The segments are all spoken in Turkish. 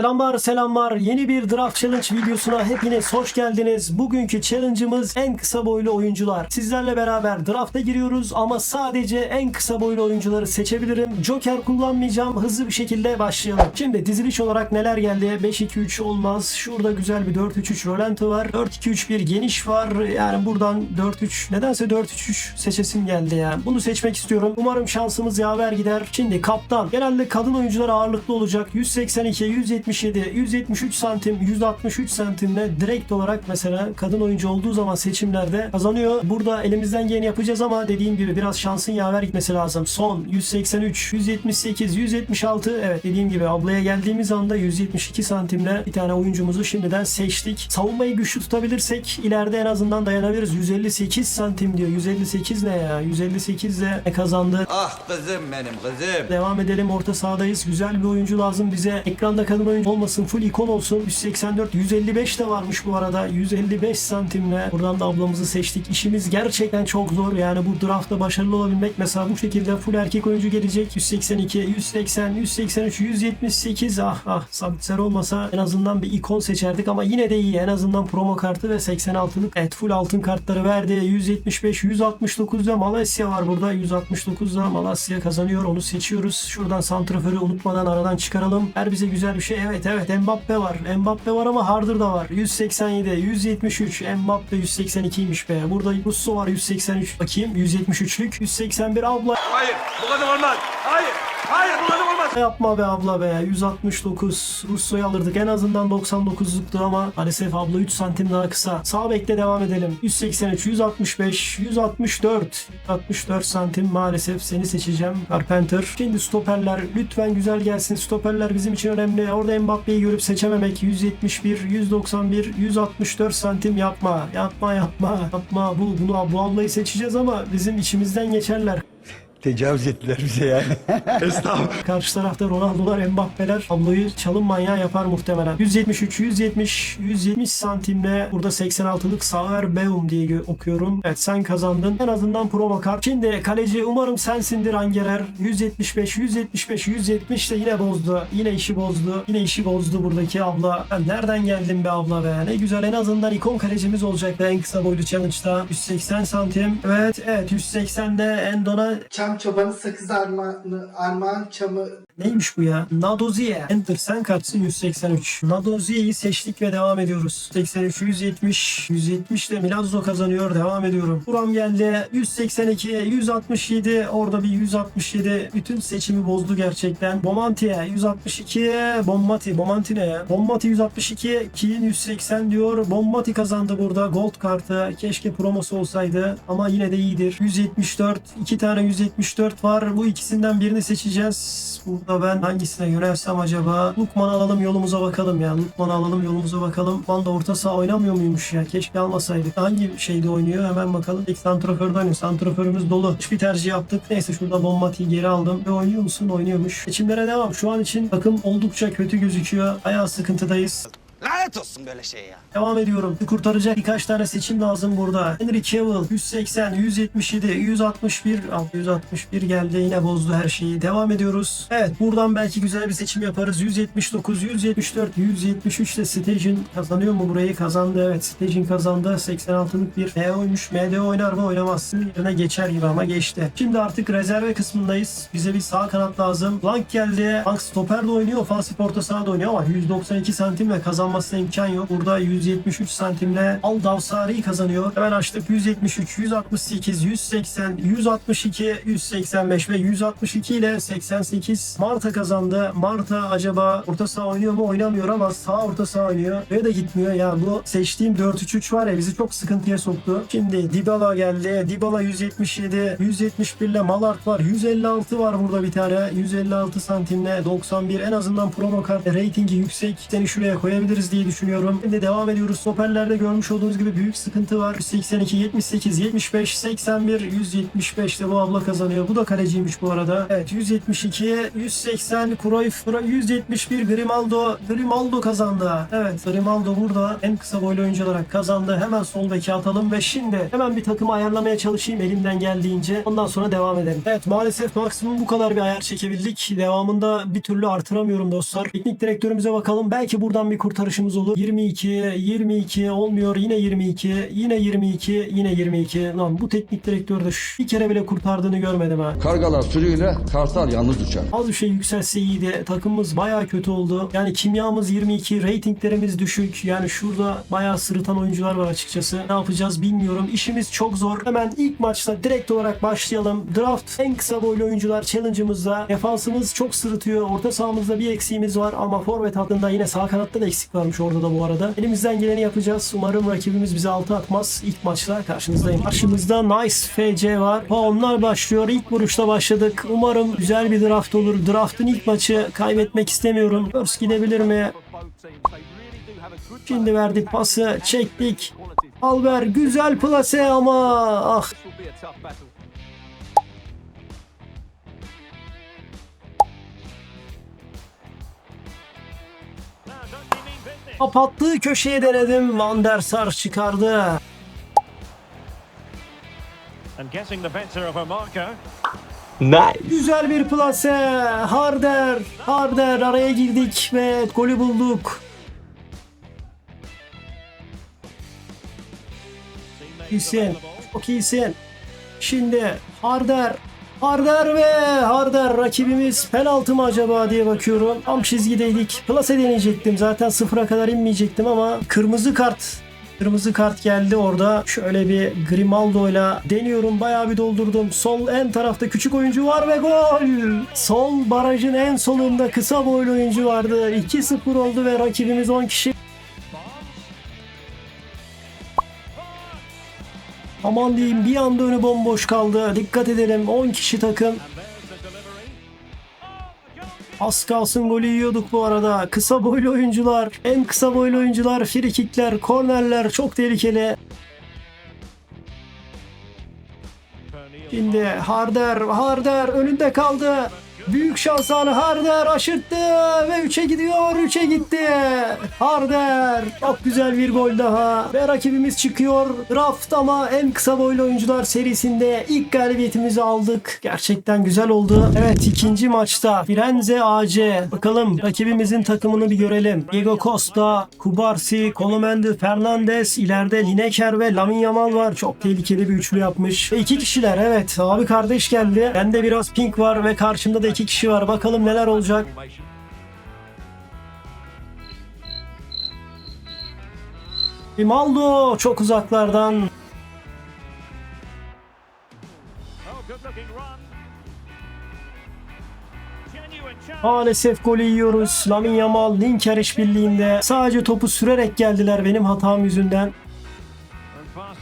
Selamlar selamlar. Yeni bir Draft Challenge videosuna hepiniz hoş geldiniz. Bugünkü challenge'ımız en kısa boylu oyuncular. Sizlerle beraber draft'a giriyoruz ama sadece en kısa boylu oyuncuları seçebilirim. Joker kullanmayacağım. Hızlı bir şekilde başlayalım. Şimdi diziliş olarak neler geldi? 5-2-3 olmaz. Şurada güzel bir 4-3-3 rolanti var. 4-2-3-1 geniş var. Yani buradan 4-3 nedense 4-3-3 seçesim geldi ya. Bunu seçmek istiyorum. Umarım şansımız yaver gider. Şimdi kaptan. Genelde kadın oyuncular ağırlıklı olacak. 182, 177, 173 santim, 163 santimle direkt olarak mesela kadın oyuncu olduğu zaman seçimlerde kazanıyor. Burada elimizden geleni yapacağız ama dediğim gibi biraz şansın yaver gitmesi lazım. Son 183, 178, 176 evet dediğim gibi ablaya geldiğimiz anda 172 santimle bir tane oyuncumuzu şimdiden seçtik. Savunmayı güçlü tutabilirsek ileride en azından dayanabiliriz. 158 santim diyor. 158 ne ya? 158 ile kazandı. Ah kızım benim kızım. Devam edelim orta sahadayız. Güzel bir oyuncu lazım bize. Ekranda kadın oyuncu olmasın. Full ikon olsun. 184, 155 de varmış bu arada. 155 santimle. Buradan da ablamızı seçtik. İşimiz gerçekten çok zor. Yani bu draftta başarılı olabilmek mesela bu şekilde full erkek oyuncu gelecek. 182, 180, 183, 178. Ah ah Sabitzer olmasa en azından bir ikon seçerdik ama yine de iyi. En azından promo kartı ve 86'lık evet full altın kartları verdi. 175, 169'da Malasya var burada. 169'da Malasya kazanıyor. Onu seçiyoruz. Şuradan santraförü unutmadan aradan çıkaralım. Her bize güzel bir şey. Evet evet Mbappe var. Mbappe var ama Harder da var. 187, 173. Mbappe 182'ymiş be. Burada Russo var 183. Bakayım 173'lük. 181 abla. Hayır bu kadar olmaz. Hayır. Hayır bu kadar olmaz. Yapma be abla be 169 Russo'yu alırdık en azından 99'luktu ama maalesef abla 3 santim daha kısa sağ bekle devam edelim 183 165 164 64 santim maalesef seni seçeceğim Carpenter şimdi stoperler lütfen güzel gelsin stoperler bizim için önemli orada Mbappe'yi görüp seçememek 171 191 164 santim yapma. Yapma yapma. Yapma. Bu bunu bu ablayı seçeceğiz ama bizim içimizden geçerler Tecavüz ettiler bize yani. Karşı tarafta Ronaldo'lar, Mbappe'ler ablayı çalım manyağı yapar muhtemelen. 173, 170, 170 santimle burada 86'lık Saver Beum diye okuyorum. Evet sen kazandın. En azından promo kart. Şimdi kaleci umarım sensindir Angerer. 175, 175, 170 de yine bozdu. Yine işi bozdu. Yine işi bozdu buradaki abla. Ben nereden geldin be abla be? Ne güzel en azından ikon kalecimiz olacak en kısa boylu challenge'da. 180 santim. Evet evet 180'de Endon'a Çam çobanı sakız armağanı, armağan çamı Neymiş bu ya? Nadoziye. Enter sen kaçsın 183. Nadoziye'yi seçtik ve devam ediyoruz. 83, 170. 170 de Milazzo kazanıyor. Devam ediyorum. Buram geldi. 182, 167. Orada bir 167. Bütün seçimi bozdu gerçekten. Bomanti'ye 162. Bombati. Bomanti ne ya? Bombati 162. Kiin 180 diyor. Bombati kazandı burada. Gold kartı. Keşke promosu olsaydı. Ama yine de iyidir. 174. iki tane 174 var. Bu ikisinden birini seçeceğiz. Burada ben hangisine yönelsem acaba? Lukman alalım yolumuza bakalım ya. Lukman alalım yolumuza bakalım. Lukman da orta saha oynamıyor muymuş ya? Keşke almasaydık. Hangi şeyde oynuyor? Hemen bakalım. İlk santraforda oynuyor. Santraforumuz dolu. Hiçbir tercih yaptık. Neyse şurada Bombati'yi geri aldım. Ve oynuyor musun? Oynuyormuş. Seçimlere devam. Şu an için takım oldukça kötü gözüküyor. Bayağı sıkıntıdayız. Lanet olsun böyle şey ya. Devam ediyorum. Kurtaracak birkaç tane seçim lazım burada. Henry Cavill 180, 177, 161. Al 161 geldi yine bozdu her şeyi. Devam ediyoruz. Evet buradan belki güzel bir seçim yaparız. 179, 174, 173 de Stagin kazanıyor mu burayı? Kazandı evet. Stagin kazandı. 86'lık bir MD oymuş. MD oynar mı? Oynamaz. Yerine geçer gibi ama geçti. Şimdi artık rezerve kısmındayız. Bize bir sağ kanat lazım. Blank geldi. Blank stoper de oynuyor. Ofansif orta saha da oynuyor ama 192 santimle kazanmasına imkan yok. Burada 173 santimle Al Davsari kazanıyor. Hemen açtık 173, 168, 180, 162, 185 ve 162 ile 88 Marta kazandı. Marta acaba orta saha oynuyor mu? Oynamıyor ama sağ orta saha oynuyor. Ve de gitmiyor. Ya bu seçtiğim 4-3-3 var ya bizi çok sıkıntıya soktu. Şimdi Dybala geldi. Dybala 177, 171 ile Malart var. 156 var burada bir tane. 156 santimle 91 en azından promo kart ratingi yüksek. Seni şuraya koyabiliriz diye diye düşünüyorum. Şimdi devam ediyoruz. Stoperlerde görmüş olduğunuz gibi büyük sıkıntı var. 182, 78, 75, 81, 175 de bu abla kazanıyor. Bu da kaleciymiş bu arada. Evet 172, 180 Cruyff, 171 Grimaldo. Grimaldo kazandı. Evet Grimaldo burada en kısa boylu oyuncu olarak kazandı. Hemen sol beki atalım ve şimdi hemen bir takımı ayarlamaya çalışayım elimden geldiğince. Ondan sonra devam edelim. Evet maalesef maksimum bu kadar bir ayar çekebildik. Devamında bir türlü artıramıyorum dostlar. Teknik direktörümüze bakalım. Belki buradan bir kurtarışımız olur. 22, 22 olmuyor. Yine 22, yine 22, yine 22. Lan bu teknik direktör de şu- bir kere bile kurtardığını görmedim ha. Kargalar sürüyle kartal yalnız uçar. Az bir şey yükselse iyiydi. Takımımız bayağı kötü oldu. Yani kimyamız 22, ratinglerimiz düşük. Yani şurada bayağı sırıtan oyuncular var açıkçası. Ne yapacağız bilmiyorum. İşimiz çok zor. Hemen ilk maçta direkt olarak başlayalım. Draft en kısa boylu oyuncular challenge'ımızda. Defansımız çok sırıtıyor. Orta sahamızda bir eksiğimiz var ama forvet hattında yine sağ kanatta da eksik varmış orada da bu arada. Elimizden geleni yapacağız. Umarım rakibimiz bize altı atmaz. İlk maçta karşınızdayım. Karşımızda Nice FC var. Onlar başlıyor. İlk vuruşta başladık. Umarım güzel bir draft olur. Draft'ın ilk maçı kaybetmek istemiyorum. First gidebilir mi? Şimdi verdik pası. Çektik. Alver güzel plase ama ah kapattığı köşeye denedim. Van der Sar çıkardı. and getting the better of a marker. Güzel bir plase. Harder. Harder araya girdik ve golü bulduk. İyisin. Çok iyisin. Şimdi Harder. Harder ve Harder rakibimiz penaltı mı acaba diye bakıyorum. Tam çizgideydik. Plase deneyecektim. Zaten sıfıra kadar inmeyecektim ama kırmızı kart Kırmızı kart geldi orada. Şöyle bir Grimaldo ile deniyorum. Bayağı bir doldurdum. Sol en tarafta küçük oyuncu var ve gol. Sol barajın en solunda kısa boylu oyuncu vardı. 2-0 oldu ve rakibimiz 10 kişi. Aman diyeyim bir anda önü bomboş kaldı. Dikkat edelim 10 kişi takım. Az kalsın golü yiyorduk bu arada. Kısa boylu oyuncular, en kısa boylu oyuncular, frikikler, kornerler çok tehlikeli. Şimdi Harder, Harder önünde kaldı. Büyük şans anı Harder aşırttı ve 3'e gidiyor, 3'e gitti. Harder çok güzel bir gol daha ve rakibimiz çıkıyor. Draft ama en kısa boylu oyuncular serisinde ilk galibiyetimizi aldık. Gerçekten güzel oldu. Evet ikinci maçta Firenze AC. Bakalım rakibimizin takımını bir görelim. Diego Costa, Kubarsi, Colomendi, Fernandez, ileride Lineker ve Lamin Yamal var. Çok tehlikeli bir üçlü yapmış. Ve iki kişiler evet. Abi kardeş geldi. Bende biraz pink var ve karşımda da iki kişi var. Bakalım neler olacak. Rimaldo çok uzaklardan. Maalesef golü yiyoruz. Lamin Yamal, Linker işbirliğinde. Sadece topu sürerek geldiler benim hatam yüzünden.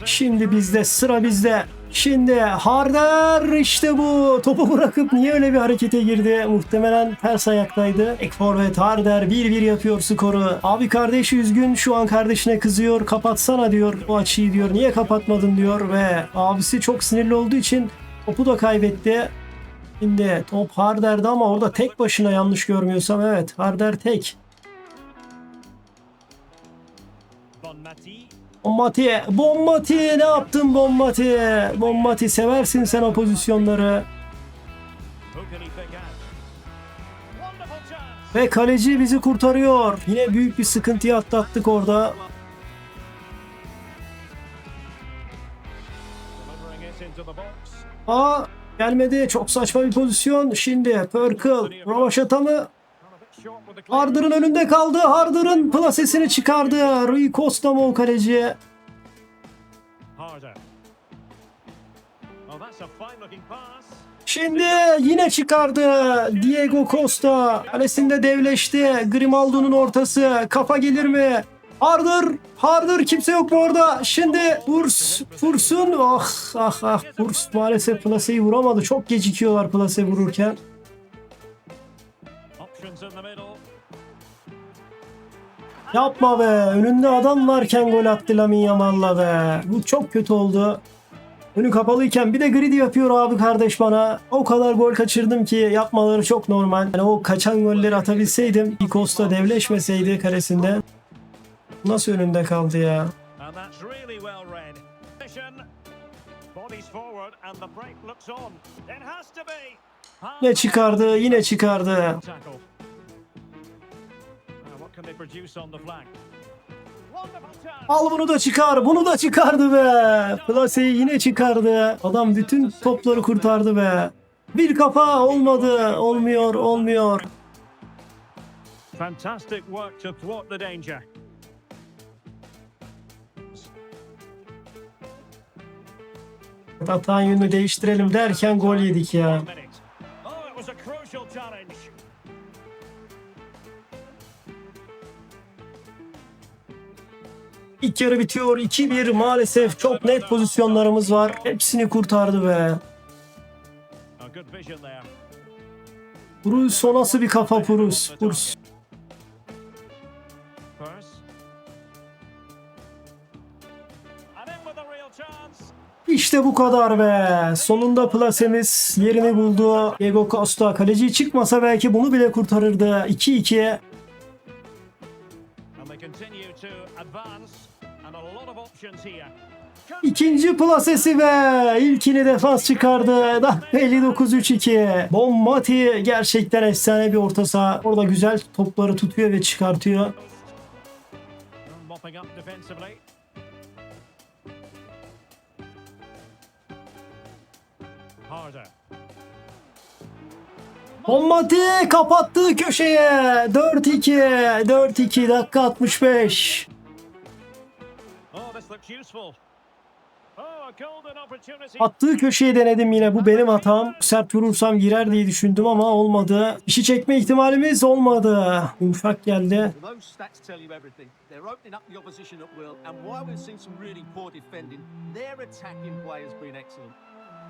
Şimdi bizde sıra bizde. Şimdi Harder işte bu. Topu bırakıp niye öyle bir harekete girdi? Muhtemelen ters ayaktaydı. Ek forvet Harder 1-1 yapıyor skoru. Abi kardeşi üzgün şu an kardeşine kızıyor. Kapatsana diyor o açıyı diyor. Niye kapatmadın diyor ve abisi çok sinirli olduğu için topu da kaybetti. Şimdi top Harder'de ama orada tek başına yanlış görmüyorsam evet Harder tek. Bombati, Bombati ne yaptın Bombati? Bombati seversin sen o pozisyonları. Ve kaleci bizi kurtarıyor. Yine büyük bir sıkıntıyı atlattık orada. Aa gelmedi. Çok saçma bir pozisyon. Şimdi Perkle, Ravaşata mı? Got a bit short with the clear. Harder'ın önünde kaldı. Harder'ın plasesini çıkardı. Rui Costa mı o kaleci? Şimdi yine çıkardı. Diego Costa. Kalesinde devleşti. Grimaldo'nun ortası. Kafa gelir mi? Harder. Harder kimse yok mu orada? Şimdi Furs. Furs'un. Ah ah ah. Furs maalesef plaseyi vuramadı. Çok gecikiyorlar plase vururken. Yapma be. Önünde adam varken gol attı Lamin Yamal'la be. Bu çok kötü oldu. Önü kapalıyken bir de gridi yapıyor abi kardeş bana. O kadar gol kaçırdım ki yapmaları çok normal. Yani o kaçan golleri atabilseydim. Costa devleşmeseydi karesinde. Nasıl önünde kaldı ya? And that's really well Al bunu da çıkar bunu da çıkardı be. Plaseyi yine çıkardı. Adam bütün topları kurtardı be. Bir kafa olmadı. Olmuyor olmuyor. Fantastic work to thwart the danger. Hatan yönünü değiştirelim derken gol yedik ya. İlk yarı bitiyor. 2-1 maalesef çok net pozisyonlarımız var. Hepsini kurtardı be. Purus o nasıl bir kafa real chance. İşte bu kadar be. Sonunda plasemiz yerini buldu. Diego Costa kaleci çıkmasa belki bunu bile kurtarırdı. 2-2. And they continue to advance. İkinci plasesi ve ilkini defans çıkardı. Dakika 59 3-2. Bommati gerçekten efsane bir orta saha. Orada güzel topları tutuyor ve çıkartıyor. Bommati kapattığı köşeye. 4-2. 4-2 dakika 65. Attığı köşeyi denedim yine. Bu benim hatam. Sert vurursam girer diye düşündüm ama olmadı. İşi çekme ihtimalimiz olmadı. Yumuşak geldi. Well, those stats tell you everything. They're opening up the opposition at will, and while we've seen some really poor defending, their attacking play has been excellent.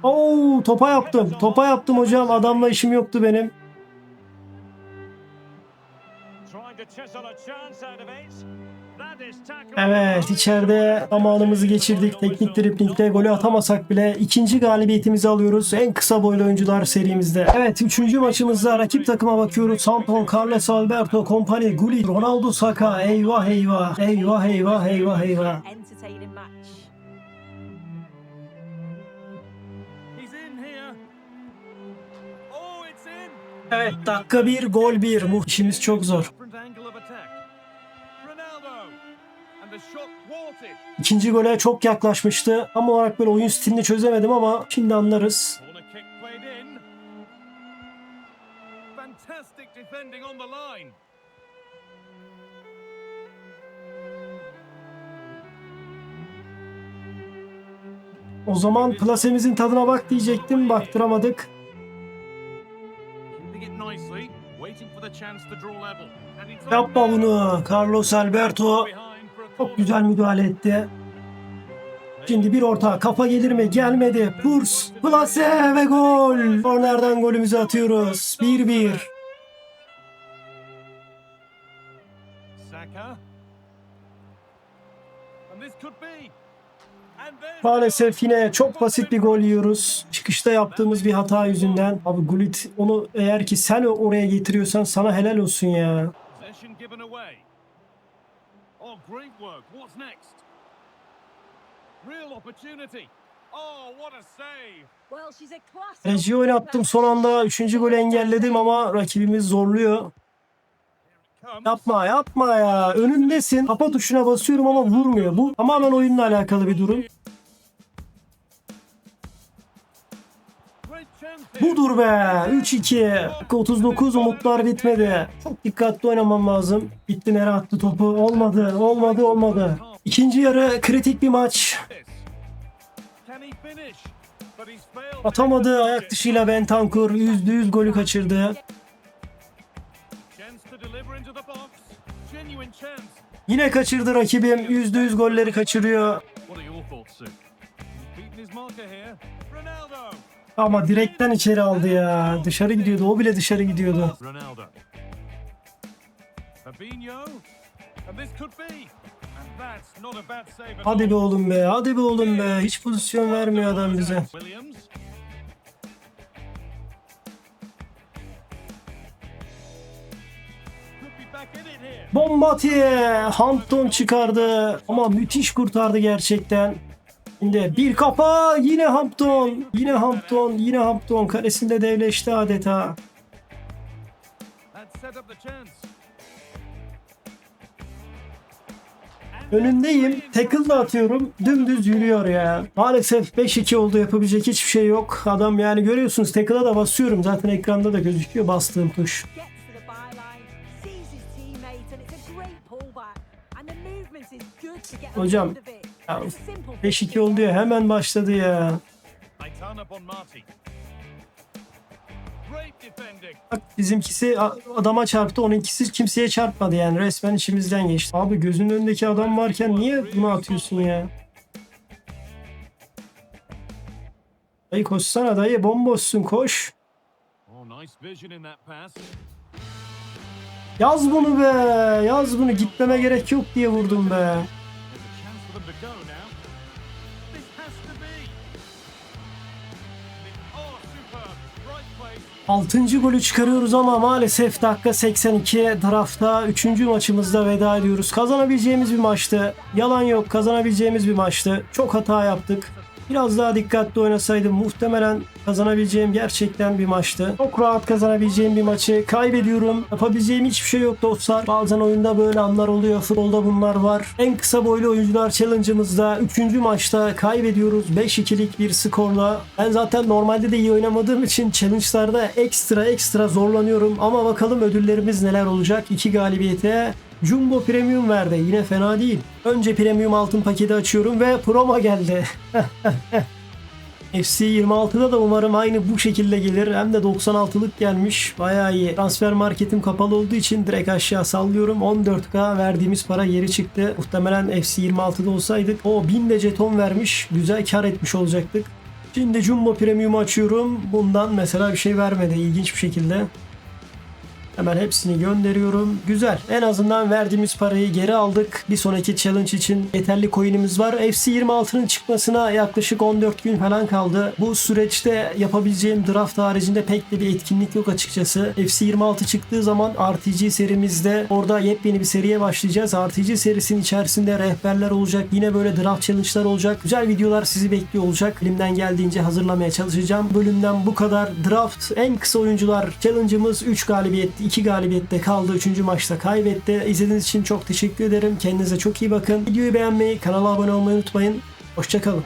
Oo, topa yaptım. Topa yaptım hocam. Adamla işim yoktu benim. Evet içeride zamanımızı geçirdik. Teknik driplingle golü atamasak bile ikinci galibiyetimizi alıyoruz. En kısa boylu oyuncular serimizde. Evet üçüncü maçımızda rakip takıma bakıyoruz. Santon, Carles Alberto, Kompany, Gullit, Ronaldo Saka. Eyvah eyvah. Eyvah eyvah eyvah eyvah. entertaining match. He's in here. Oh, it's in. Evet dakika bir gol bir. Bu işimiz çok zor. İkinci gole çok yaklaşmıştı. Tam olarak böyle oyun stilini çözemedim ama şimdi anlarız. O zaman plasemizin tadına bak diyecektim. Baktıramadık. Yapma bunu. Carlos Alberto çok güzel müdahale etti. Şimdi bir orta kafa gelir mi? Gelmedi. Purs, plase ve gol. Kornerden golümüzü atıyoruz. 1-1. Saka. And this could be. And there's Maalesef yine çok basit bir gol yiyoruz. Çıkışta yaptığımız bir hata yüzünden. Abi Gullit onu eğer ki sen oraya getiriyorsan sana helal olsun ya. Oh, great work. What's next? Real opportunity. Oh, what a save. Well, she's a class. Reji oynattım son anda 3. golü engelledim ama rakibimiz zorluyor. Yapma yapma ya. Önündesin. Kapa tuşuna basıyorum ama vurmuyor. Bu tamamen oyunla alakalı bir durum. Budur be. 3-2. Dakika 39 umutlar bitmedi. Çok dikkatli oynamam lazım. Bitti nereye attı topu. Olmadı. Olmadı olmadı. İkinci yarı kritik bir maç. Atamadı ayak dışıyla Bentancur. %100 golü kaçırdı. Yine kaçırdı rakibim. %100 golleri kaçırıyor. Ama direkten içeri aldı ya. Dışarı gidiyordu. O bile dışarı gidiyordu. Hadi be oğlum be. Hadi be oğlum be. Hiç pozisyon vermiyor adam bize. Bombatiye Hampton çıkardı ama müthiş kurtardı gerçekten. Şimdi bir kafa yine Hampton yine Hampton yine Hampton karesinde devleşti adeta. Önündeyim tackle da atıyorum dümdüz yürüyor ya. Maalesef 5-2 oldu yapabilecek hiçbir şey yok. Adam yani görüyorsunuz tackle'a da basıyorum zaten ekranda da gözüküyor bastığım tuş. Hocam. Ya It's a simple 5-2 oldu ya hemen başladı ya. Bak bizimkisi adama çarptı, onunkisi kimseye çarpmadı yani resmen içimizden geçti. Abi gözünün önündeki adam varken niye bunu atıyorsun ya? Dayı koşsana dayı bomboşsun koş. Yaz bunu be yaz bunu gitmeme gerek yok diye vurdum be. 6. golü çıkarıyoruz ama maalesef dakika 82 tarafta 3. maçımızda veda ediyoruz. Kazanabileceğimiz bir maçtı. Yalan yok kazanabileceğimiz bir maçtı. Çok hata yaptık. Biraz daha dikkatli oynasaydım muhtemelen kazanabileceğim gerçekten bir maçtı. Çok rahat kazanabileceğim bir maçı kaybediyorum. Yapabileceğim hiçbir şey yok dostlar. Bazen oyunda böyle anlar oluyor. Futbolda bunlar var. En kısa boylu oyuncular challenge'ımızda 3. maçta kaybediyoruz. 5-2'lik bir skorla. Ben zaten normalde de iyi oynamadığım için challenge'larda ekstra ekstra zorlanıyorum. Ama bakalım ödüllerimiz neler olacak. 2 galibiyete Jumbo Premium verdi. Yine fena değil. Önce Premium altın paketi açıyorum ve promo geldi. FC 26'da da umarım aynı bu şekilde gelir. Hem de 96'lık gelmiş. Bayağı iyi. Transfer marketim kapalı olduğu için direkt aşağı sallıyorum. 14K verdiğimiz para geri çıktı. Muhtemelen FC 26'da olsaydık o 1000 de jeton vermiş. Güzel kar etmiş olacaktık. Şimdi Jumbo Premium açıyorum. Bundan mesela bir şey vermedi ilginç bir şekilde. Hemen hepsini gönderiyorum. Güzel. En azından verdiğimiz parayı geri aldık. Bir sonraki challenge için yeterli coin'imiz var. FC 26'nın çıkmasına yaklaşık 14 gün falan kaldı. Bu süreçte yapabileceğim draft haricinde pek de bir etkinlik yok açıkçası. FC 26 çıktığı zaman RTG serimizde orada yepyeni bir seriye başlayacağız. RTG serisinin içerisinde rehberler olacak. Yine böyle draft challenge'lar olacak. Güzel videolar sizi bekliyor olacak. Elimden geldiğince hazırlamaya çalışacağım. Bölümden bu kadar. Draft en kısa oyuncular challenge'ımız 3 galibiyet 2 galibiyette kaldı. 3. maçta kaybetti. İzlediğiniz için çok teşekkür ederim. Kendinize çok iyi bakın. Videoyu beğenmeyi, kanala abone olmayı unutmayın. Hoşçakalın.